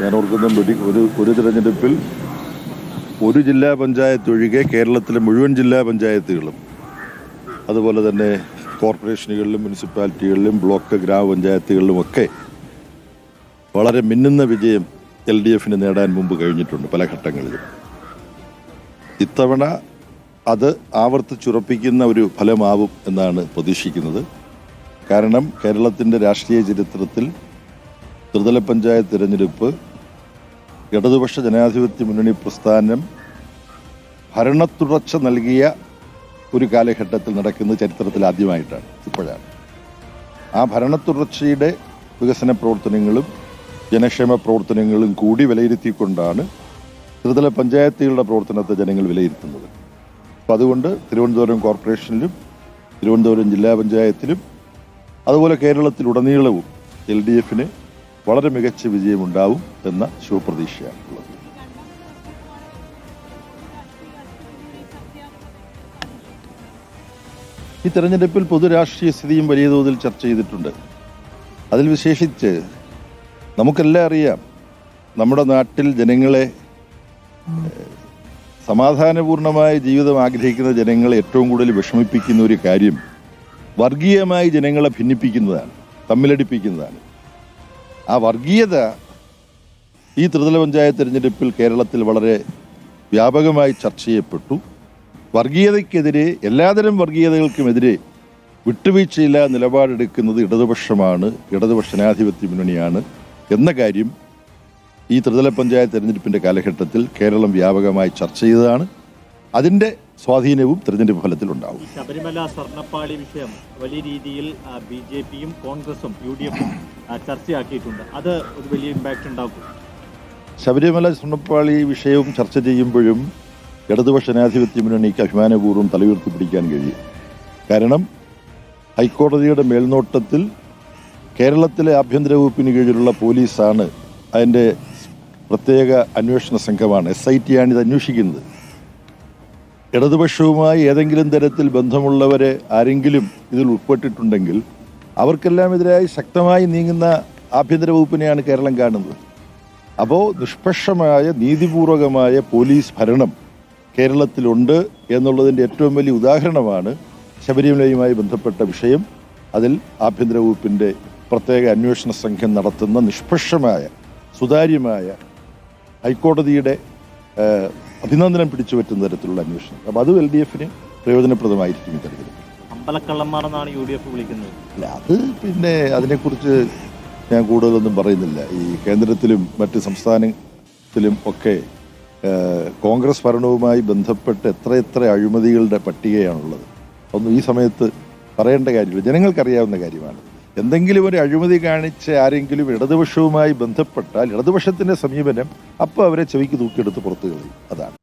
ഞാൻ ഓർക്കുന്ന ഒരു ഒരു തിരഞ്ഞെടുപ്പിൽ ഒരു ജില്ലാ പഞ്ചായത്ത് ഒഴികെ കേരളത്തിലെ മുഴുവൻ ജില്ലാ പഞ്ചായത്തുകളും അതുപോലെ തന്നെ കോർപ്പറേഷനുകളിലും മുനിസിപ്പാലിറ്റികളിലും ബ്ലോക്ക് ഗ്രാമപഞ്ചായത്തുകളിലുമൊക്കെ വളരെ മിന്നുന്ന വിജയം എൽ ഡി എഫിന് നേടാൻ മുമ്പ് കഴിഞ്ഞിട്ടുണ്ട് പല ഘട്ടങ്ങളിലും. ഇത്തവണ അത് ആവർത്തിച്ചുറപ്പിക്കുന്ന ഒരു ഫലമാവും എന്നാണ് പ്രതീക്ഷിക്കുന്നത്. കാരണം കേരളത്തിന്റെ രാഷ്ട്രീയ ചരിത്രത്തിൽ ത്രിതല പഞ്ചായത്ത് തിരഞ്ഞെടുപ്പ് ഇടതുപക്ഷ ജനാധിപത്യ മുന്നണി പ്രസ്ഥാനം ഭരണത്തുടർച്ച നൽകിയ ഒരു കാലഘട്ടത്തിൽ നടക്കുന്ന ചരിത്രത്തിൽ ആദ്യമായിട്ടാണ് ഇപ്പോഴാണ്. ആ ഭരണത്തുടർച്ചയുടെ വികസന പ്രവർത്തനങ്ങളും ജനക്ഷേമ പ്രവർത്തനങ്ങളും കൂടി വിലയിരുത്തിക്കൊണ്ടാണ് ത്രിതല പഞ്ചായത്തുകളുടെ പ്രവർത്തനത്തെ ജനങ്ങൾ വിലയിരുത്തുന്നത്. അപ്പം അതുകൊണ്ട് തിരുവനന്തപുരം കോർപ്പറേഷനിലും തിരുവനന്തപുരം ജില്ലാ പഞ്ചായത്തിലും അതുപോലെ കേരളത്തിലുടനീളവും എൽ ഡി എഫിന് വളരെ മികച്ച വിജയമുണ്ടാവും എന്ന ശുഭപ്രതീക്ഷയാണ് ഉള്ളത്. ഈ തെരഞ്ഞെടുപ്പിൽ പൊതുരാഷ്ട്രീയ സ്ഥിതിയും വലിയ തോതിൽ ചർച്ച ചെയ്തിട്ടുണ്ട്. അതിൽ വിശേഷിച്ച് നമുക്കെല്ലാം അറിയാം നമ്മുടെ നാട്ടിൽ ജനങ്ങളെ സമാധാനപൂർണമായ ജീവിതം ആഗ്രഹിക്കുന്ന ജനങ്ങളെ ഏറ്റവും കൂടുതൽ വിഷമിപ്പിക്കുന്ന ഒരു കാര്യം വർഗീയമായി ജനങ്ങളെ ഭിന്നിപ്പിക്കുന്നതാണ് തമ്മിലടിപ്പിക്കുന്നതാണ്. ആ വർഗീയത ഈ ത്രിതല പഞ്ചായത്ത് തിരഞ്ഞെടുപ്പിൽ കേരളത്തിൽ വളരെ വ്യാപകമായി ചർച്ച ചെയ്യപ്പെട്ടു. വർഗീയതയ്ക്കെതിരെ എല്ലാതരം വർഗീയതകൾക്കുമെതിരെ വിട്ടുവീഴ്ചയില്ല നിലപാടെടുക്കുന്നത് ഇടതുപക്ഷമാണ് ഇടതുപക്ഷ ജനാധിപത്യ മുന്നണിയാണ് എന്ന കാര്യം ഈ ത്രിതല പഞ്ചായത്ത് തെരഞ്ഞെടുപ്പിന്റെ കാലഘട്ടത്തിൽ കേരളം വ്യാപകമായി ചർച്ച ചെയ്തതാണ്. അതിന്റെ സ്വാധീനവും തെരഞ്ഞെടുപ്പ് ഈ ശബരിമല സ്വർണപ്പാളി വിഷയം വലിയ രീതിയിൽ ബി ജെ പിയും കോൺഗ്രസും യു ഡി എഫും ചർച്ചയാക്കിയിട്ടുണ്ട്. അത് ഒരു വലിയ ഇമ്പാക്റ്റ് ഉണ്ടാക്കും. ശബരിമല സ്വർണപ്പാളി വിഷയവും ചർച്ച ചെയ്യുമ്പോഴും ഇടതുപക്ഷ ജനാധിപത്യ മുന്നണിക്ക് അഭിമാനപൂർവം തലയുയർത്തി പിടിക്കാൻ കഴിയും. കാരണം ഹൈക്കോടതിയുടെ മേൽനോട്ടത്തിൽ കേരളത്തിലെ ആഭ്യന്തര വകുപ്പിന് കീഴിലുള്ള പോലീസാണ് അതിന്റെ പ്രത്യേക അന്വേഷണ സംഘമാണ് എസ് ഐ ടി ആണ് ഇത് അന്വേഷിക്കുന്നത്. ഇടതുപക്ഷവുമായി ഏതെങ്കിലും തരത്തിൽ ബന്ധമുള്ളവരെ ആരെങ്കിലും ഇതിൽ ഉൾപ്പെട്ടിട്ടുണ്ടെങ്കിൽ അവർക്കെല്ലാം എതിരായി ശക്തമായി നീങ്ങുന്ന ആഭ്യന്തര വകുപ്പിനെയാണ് കേരളം കാണുന്നത്. അപ്പോൾ നിഷ്പക്ഷമായ നീതിപൂർവകമായ പോലീസ് ഭരണം കേരളത്തിലുണ്ട് എന്നുള്ളതിന്റെ ഏറ്റവും വലിയ ഉദാഹരണമാണ് ശബരിമലയുമായി ബന്ധപ്പെട്ട വിഷയം. അതിൽ ആഭ്യന്തര വകുപ്പിന്റെ പ്രത്യേക അന്വേഷണ സംഘം നടത്തുന്ന നിഷ്പക്ഷമായ സുതാര്യമായ ഹൈക്കോടതിയുടെ അഭിനന്ദനം പിടിച്ചു പറ്റുന്ന തരത്തിലുള്ള അന്വേഷണം. അപ്പോൾ അത് എൽ ഡി എഫിന് പ്രയോജനപ്രദമായിരിക്കും ഈ തെരഞ്ഞെടുപ്പ് അമ്പലക്കള്ളന്മാർ എന്നാണ് യു ഡി എഫ് വിളിക്കുന്നത് അത് പിന്നെ അതിനെക്കുറിച്ച് ഞാൻ കൂടുതലൊന്നും പറയുന്നില്ല. ഈ കേന്ദ്രത്തിലും മറ്റ് സംസ്ഥാനത്തിലും ഒക്കെ കോൺഗ്രസ് ഭരണവുമായി ബന്ധപ്പെട്ട് എത്ര എത്രയെത്ര അഴിമതികളുടെ പട്ടികയാണുള്ളത്. ഒന്നും ഈ സമയത്ത് പറയേണ്ട കാര്യമില്ല. ജനങ്ങൾക്കറിയാവുന്ന കാര്യമാണ്. എന്തെങ്കിലും ഒരു അഴിമതി കാണിച്ച് ആരെങ്കിലും ഇടതുപക്ഷവുമായി ബന്ധപ്പെട്ടാൽ ഇടതുപക്ഷത്തിന്റെ സമീപനം അപ്പോൾ അവരെ ചെവിക്ക് തൂക്കിയെടുത്ത് പുറത്തു കളയും. അതാണ്.